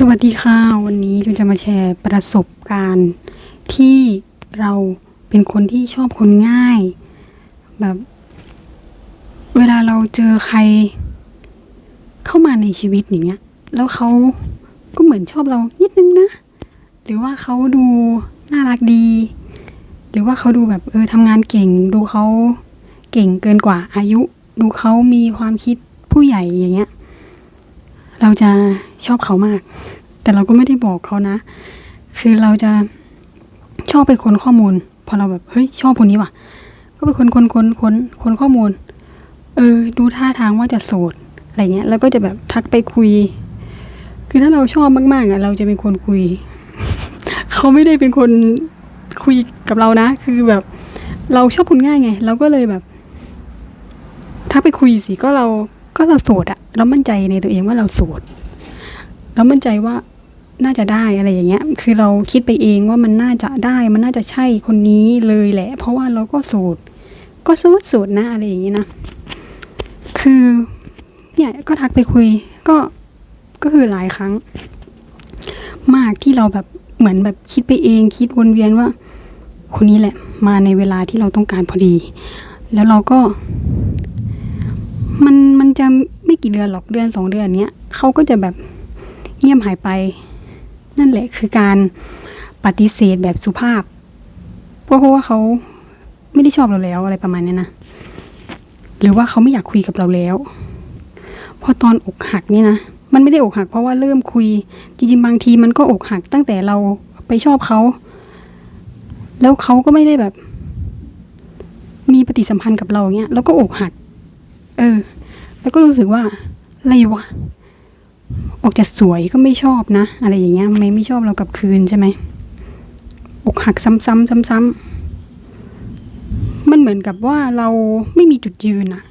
สวัสดีค่ะ วันนี้เราจะมาแชร์ประสบการณ์ ที่เราเป็นคนที่ชอบคนง่าย แบบ เวลาเราเจอใคร เข้ามาในชีวิตอย่างเงี้ย แล้วเขาก็เหมือนชอบเรานิดนึงนะ หรือว่าเขาดูน่ารักดี หรือว่าเขาดูแบบเออทำงานเก่ง ดูเขาเก่งเกินกว่าอายุ ดูเขามีความคิดผู้ใหญ่อย่างเงี้ย เราจะชอบเขามาก แต่เราก็ไม่ได้บอกเขานะ คือเราจะชอบไปค้นข้อมูล พอเราแบบเฮ้ยชอบคนนี้ว่ะ ก็ไปค้นค้นค้นค้นค้นข้อมูล เออ ดูท่าทางว่าจะโสดอะไรเงี้ย แล้วก็จะแบบทักไปคุย คือถ้าเราชอบมากๆอะ เราจะเป็นคนคุย เขาไม่ได้เป็นคนคุยกับเรานะ คือแบบ เราชอบคนง่ายไง เราก็เลยแบบทักไปคุยสิก็เราก็เราโสดอะ เรามั่นใจในตัวเองว่าเราโสดเรามั่นใจว่าน่าจะได้อะไรอย่างเงี้ย คือเราคิดไปเองว่ามันน่าจะได้ มันน่าจะใช่คนนี้เลยแหละ เพราะว่าเราก็โสดก็โสดโสดนะอะไรอย่างงี้นะ คือเนี่ยก็ทักไปคุย ก็ก็คือหลายครั้ง มากที่เราแบบเหมือนแบบคิดไปเอง คิดวนเวียนว่า คนนี้แหละ มาในเวลาที่เราต้องการพอดี แล้วเราก็ มันมันจะ กี่เดือนหรอกเดือนสองเดือนเนี้ยเขาก็จะแบบเงียบหายไป นั่นแหละคือการปฏิเสธแบบสุภาพเพราะเพราะว่าเขาไม่ได้ชอบเราแล้วอะไรประมาณนี้นะหรือว่าเขาไม่อยากคุยกับเราแล้วพอตอนอกหักนี่นะมันไม่ได้อกหักเพราะว่าเริ่มคุย จริงๆบางทีมันก็อกหักตั้งแต่เราไปชอบเขาแล้วเขาก็ไม่ได้แบบ มีปฏิสัมพันธ์กับเราเงี้ยแล้วก็อกหัก เออ แล้วก็รู้สึกว่าอะไรวะออกจะสวยก็ไม่ชอบนะ อะไรอย่างเงี้ยไม่ไม่ชอบเรากลับคืนใช่ไหมอกหักซ้ำๆซ้ำๆมันเหมือนกับว่าเราไม่มีจุดยืนอะ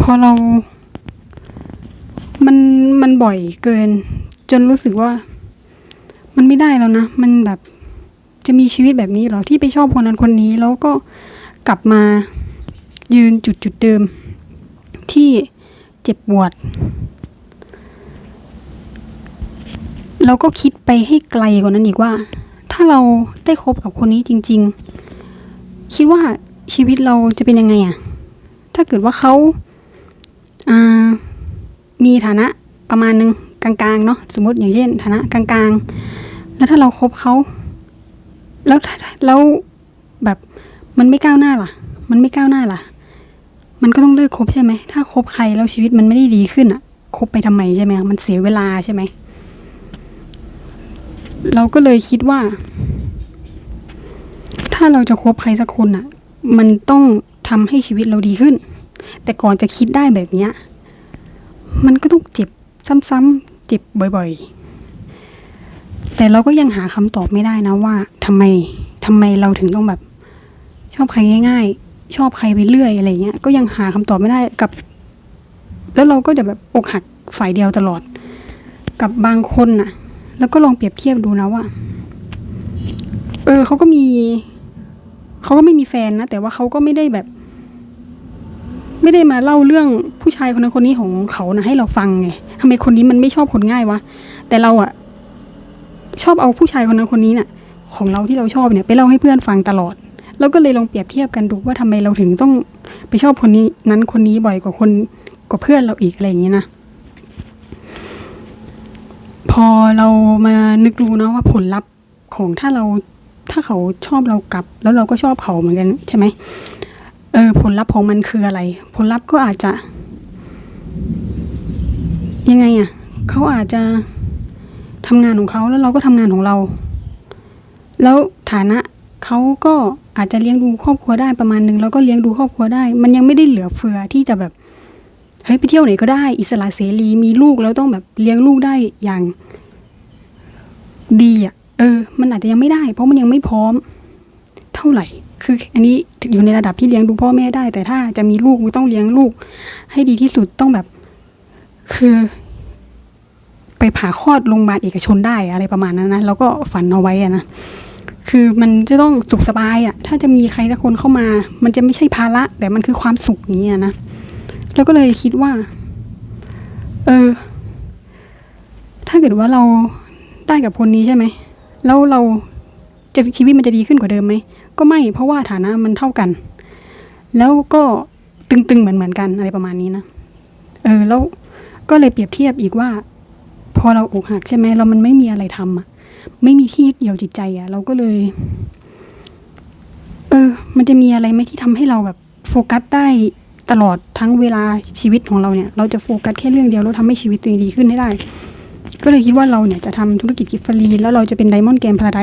พอเรา มันมันบ่อยเกิน จนรู้สึกว่า มันไม่ได้แล้วนะ มันแบบจะมีชีวิตแบบนี้หรอที่ไปชอบคนนั้นคนนี้แล้วก็กลับมายืนจุดจุดเดิม ที่เจ็บปวด เราก็คิดไปให้ไกลกว่านั้นอีกว่า ถ้าเราได้คบกับคนนี้จริง ๆ คิดว่าชีวิตเราจะเป็นยังไงอะถ้าเกิดว่าเขาอ่ามีฐานะประมาณหนึ่งกลางๆเนาะสมมติอย่างเช่น ฐานะกลางๆ แล้วถ้าเราครบเขาแล้วแล้วแบบมันไม่ก้าวหน้าล่ะ มันไม่ก้าวหน้าล่ะ มันก็ต้องเลิกคบใช่ไหมถ้าคบใครแล้วชีวิตมันไม่ได้ดีขึ้นอะคบไปทำไมใช่ไหมมันเสียเวลาใช่ไหมเราก็เลยคิดว่า ถ้าเราจะคบใครสักคนอะมันต้องทำให้ชีวิตเราดีขึ้น แต่ก่อนจะคิดได้แบบเนี้ยมันก็ต้องเจ็บซ้ำๆเจ็บบ่อย ๆ แต่เราก็ยังหาคำตอบไม่ได้นะว่าทำไมทำไมเราถึงต้องแบบ ชอบใครง่าย ๆ ชอบใครไปเรื่อยอะไรเงี้ย ก็ยังหาคำตอบไม่ได้กับ แล้วเราก็จะแบบอกหักฝ่ายเดียวตลอด กับบางคนน่ะ แล้วก็ลองเปรียบเทียบดูนะว่า เออเขาก็มีเขาก็ไม่มีแฟนนะแต่ว่าเขาก็ไม่ได้แบบ ไม่ได้มาเล่าเรื่องผู้ชายคนนั้นคนนี้ของเขานะให้เราฟังไงทำไมคนนี้มันไม่ชอบคนง่ายวะแต่เราอะชอบเอาผู้ชายคนนั้นคนนี้น่ะ ของเราที่เราชอบเนี่ย ไปเล่าให้เพื่อนฟังตลอด แล้วก็เลยลองเปรียบเทียบกันดูว่าทำไมเราถึงต้องไปชอบคนนี้นั้นคนนี้บ่อยกว่าคนกว่าเพื่อนเราอีกอะไรอย่างนี้นะพอเรามานึกดูเนาะว่าผลลัพธ์ของถ้าเราถ้าเขาชอบเรากลับ แล้วเราก็ชอบเขาเหมือนกันใช่ไหมเออผลลัพธ์ของมันคืออะไร ผลลัพธ์ก็อาจจะ ยังไงอะ่ะเขาอาจจะทำงานของเขาแล้วเราก็ทำงานของเรา แล้วฐานะเขาก็ อาจจะเลี้ยงดูครอบครัวได้ประมาณนึงแล้วก็เลี้ยงดูครอบครัวได้ มันยังไม่ได้เหลือเฟือที่จะแบบเฮ้ยไปเที่ยวไหนก็ได้ อิสระเสรีมีลูกแล้วต้องแบบเลี้ยงลูกได้อย่าง ดีอะ เออ มันอาจจะยังไม่ได้ เพราะมันยังไม่พร้อม เท่าไหร่ คือ อันนี้อยู่ในระดับที่เลี้ยงดูพ่อแม่ได้ แต่ถ้าจะมีลูกมันต้องเลี้ยงลูก ให้ดีที่สุดต้องแบบ คือ ไปผ่าคลอดโรงพยาบาลเอกชนได้อะไรประมาณนั้นนะแล้วก็ฝันเอาไว้อะนะ คือมันจะต้องสุขสบายอะ่ะ ถ้าจะมีใครสักคนเข้ามา มันจะไม่ใช่ภาระ แต่มันคือความสุขนี้อะนะ แล้วก็เลยคิดว่า เออ ถ้าเกิดว่าเราได้กับคนนี้ใช่ไหม แล้วเราจะชีวิตมันจะดีขึ้นกว่าเดิมไหม ก็ไม่ เพราะว่าฐานะมันเท่ากัน แล้วก็ตึงๆเหมือนเหมือนๆกันอะไรประมาณนี้นะ เออ แล้วก็เลยเปรียบเทียบอีกว่า พอเราอกหักใช่ไหมเรามันไม่มีอะไรทำอะ ไม่มีที่ยึดเหนี่ยวจิตใจอะเราก็เลย เออ มันจะมีอะไรไหมที่ทำให้เราแบบโฟกัสได้ตลอดทั้งเวลาชีวิตของเราเนี่ย เราจะโฟกัสแค่เรื่องเดียวแล้วทำให้ชีวิตตัวเองดีขึ้นให้ได้ ก็เลยคิดว่าเราเนี่ยจะทำธุรกิจกิฟต์ฟรีแล้วเราจะเป็นไดมอนด์แกนพาราได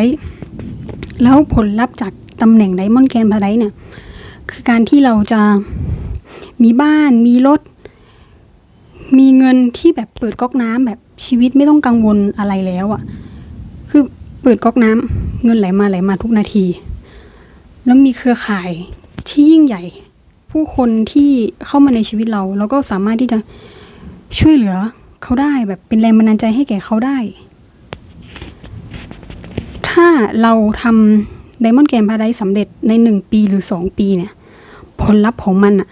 แล้วผลลัพธ์จากตำแหน่งไดมอนด์แกนพาราไดเนี่ย คือการที่เราจะมีบ้านมีรถ มีเงินที่แบบเปิดก๊อกน้ำแบบชีวิตไม่ต้องกังวลอะไรแล้วอะคือ เปิดก๊อกน้ำเงินไหลมาไหลมาทุกนาที แล้วมีเครือข่ายที่ยิ่งใหญ่ ผู้คนที่เข้ามาในชีวิตเรา แล้วก็สามารถที่จะช่วยเหลือเขาได้แบบเป็นแรงบันดาลใจให้แก่เขาได้ ถ้าเราทำไดมอนด์แกมพาราไดสำเร็จในหนึ่งปีหรือสองปีเนี่ย ผลลัพธ์ของมันอะ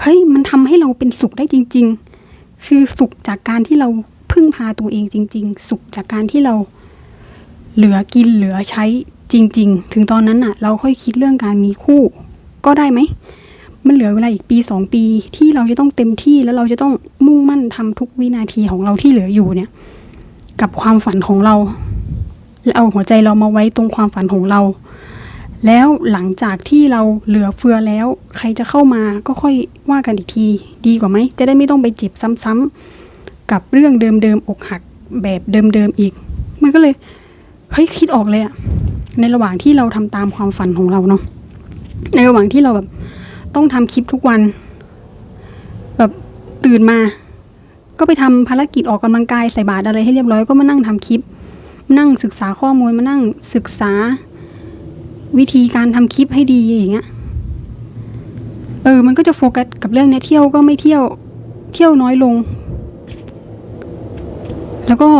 เฮ้ยมันทำให้เราเป็นสุขได้จริง ๆ คือสุขจากการที่เราพึ่งพาตัวเองจริง ๆ สุขจากการที่เรา เหลือกินเหลือใช้จริง ๆ ถึงตอนนั้นน่ะ เราค่อยคิดเรื่องการมีคู่ ก็ได้ไหม มันเหลือเวลาอีกปีสองปีที่เราจะต้องเต็มที่แล้วเราจะต้องมุ่งมั่นทำทุกวินาทีของเราที่เหลืออยู่เนี่ย กับความฝันของเรา แล้วเอาหัวใจเรามาไว้ตรงความฝันของเรา แล้วหลังจากที่เราเหลือเฟือแล้ว ใครจะเข้ามาก็ค่อยว่ากันอีกที ดีกว่าไหมจะได้ไม่ต้องไปเจ็บซ้ำๆกับเรื่องเดิมๆอกหักแบบเดิมๆอีก มันก็เลย เฮ้ยคิดออกเลยอะในระหว่างที่เราทำตามความฝันของเราเนาะในระหว่างที่เราแบบต้องทำคลิปทุกวัน แบบตื่นมา ก็ไปทำภารกิจออกกำลังกายใส่บาตรอะไรให้เรียบร้อยก็มานั่งทำคลิป นั่งศึกษาข้อมูลมานั่งศึกษา วิธีการทำคลิปให้ดีอย่างเงี้ยเออ มันก็จะโฟกัสกับเรื่องเนี้ยเที่ยวก็ไม่เที่ยว เที่ยวน้อยลง แล้วก็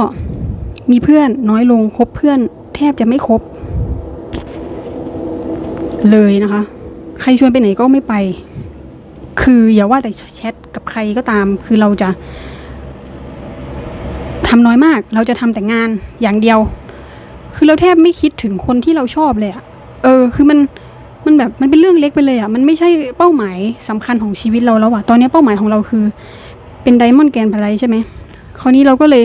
มีเพื่อนน้อยลงคบเพื่อนแทบจะไม่คบ เลยนะคะ ใครชวนไปไหนก็ไม่ไป คืออย่าว่าแต่แชทกับใครก็ตาม คือเราจะทำน้อยมาก เราจะทำแต่งานอย่างเดียว คือเราแทบไม่คิดถึงคนที่เราชอบเลยอะเออ คือมันมันแบบมันเป็นเรื่องเล็กไปเลยอะมันไม่ใช่เป้าหมายสำคัญของชีวิตเราแล้วอะตอนนี้เป้าหมายของเราคือ เป็นไดมอนด์แกนพาราไดใช่ไหมคราวนี้เราก็เลย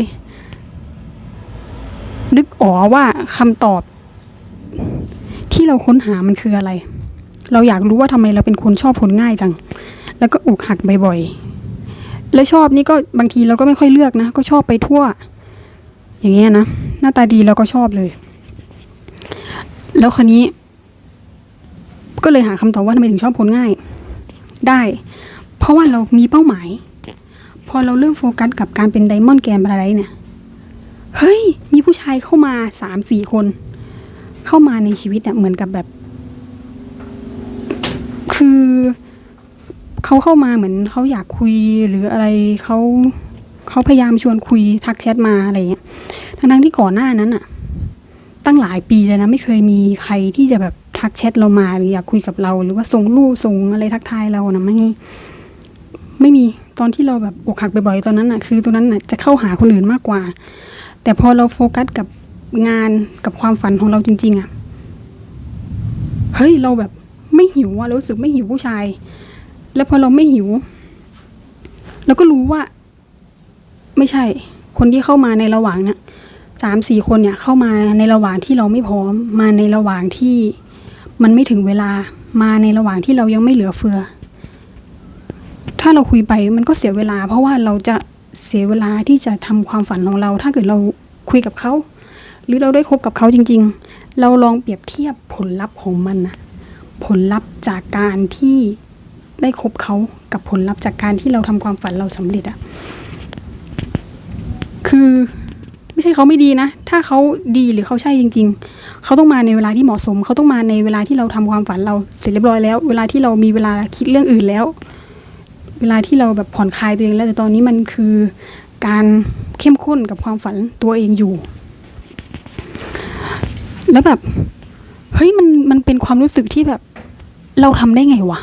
นึกอ๋อว่าคำตอบ ที่เราค้นหามันคืออะไร เราอยากรู้ว่าทำไมเราเป็นคนชอบผลง่ายจัง แล้วก็อกหักบ่อยๆ แล้วชอบนี่ก็บางทีเราก็ไม่ค่อยเลือกนะ ก็ชอบไปทั่ว อย่างเงี้ยนะ หน้าตาดีเราก็ชอบเลย แล้วคราวนี้ ก็เลยหาคำตอบว่าทำไมถึงชอบผลง่าย ได้ เพราะว่าเรามีเป้าหมาย พอเราเริ่มโฟกัสกับการเป็นไดมอนด์แกนอะไรเนี่ย เฮ้ย มีผู้ชายเข้ามาสามสี่คน เข้ามาในชีวิตเนี่ยเหมือนกับแบบ คือเขาเข้ามาเหมือนเขาอยากคุยหรืออะไรเขาเขาพยายามชวนคุยทักแชทมาอะไรเงี้ยทั้งๆที่ก่อนหน้านั้นอะตั้งหลายปีเลยนะไม่เคยมีใครที่จะแบบทักแชทเรามาหรืออยากคุยกับเราหรือว่าส่งรูปส่งอะไรทักทายเรานะไม่ไม่มีตอนที่เราแบบอกหักบ่อยๆตอนนั้นอะคือตอนนั้นอะจะเข้าหาคนอื่นมากกว่า แต่พอเราโฟกัสกับงานกับความฝันของเราจริง ๆอะเฮ้ยเราแบบไม่หิวอะเรารู้สึกไม่หิวผู้ชาย แล้วพอเราไม่หิวเราก็รู้ว่า ไม่ใช่ คนที่เข้ามาในระหว่างเนี้ยสามสี่คนเนี่ย เข้ามาในระหว่างที่เราไม่พร้อม มาในระหว่างที่มันไม่ถึงเวลามาในระหว่างที่เรายังไม่เหลือเฟือ ถ้าเราคุยไปมันก็เสียเวลา เพราะว่าเราจะเสียเวลาที่จะทำความฝันของเรา ถ้าเกิดเรา คุยกับเขา หรือเราได้คบกับเขาจริง ๆ เราลองเปรียบเทียบผลลัพธ์ของมันนะผลลัพธ์จากการที่ได้คบเขากับผลลัพธ์จากการที่เราทำความฝันเราสำเร็จอะคือไม่ใช่เขาไม่ดีนะ ถ้าเขาดีหรือเขาใช่จริง ๆ เขาต้องมาในเวลาที่เหมาะสม เขาต้องมาในเวลาที่เราทำความฝันเราเสร็จเรียบร้อยแล้ว เวลาที่เรามีเวลาคิดเรื่องอื่นแล้ว เวลาที่เราแบบผ่อนคลายตัวเองแล้วแต่ตอนนี้มันคือการ เข้มข้นกับความฝันตัวเองอยู่ แล้วแบบเฮ้ยมันมันเป็นความรู้สึกที่แบบ เราทำได้ไงวะ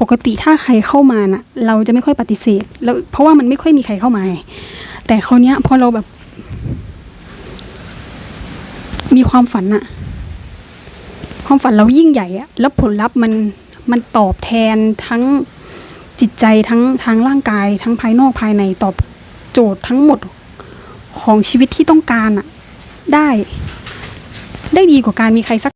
ปกติถ้าใครเข้ามานะ่ะ เราจะไม่ค่อยปฏิเสธ แล้วเพราะว่ามันไม่ค่อยมีใครเข้ามา แต่คราวนี้ยพอเราแบบ มีความฝันอะความฝันเรายิ่งใหญ่อะแล้วผลลัพธ์มันมันตอบแทนทั้งจิตใจทั้งทางร่างกาย ทั้งภายนอกภายในตอบโจทย์ทั้งหมด ของชีวิตที่ต้องการอะได้ ได้ดีกว่าการมีใครสัก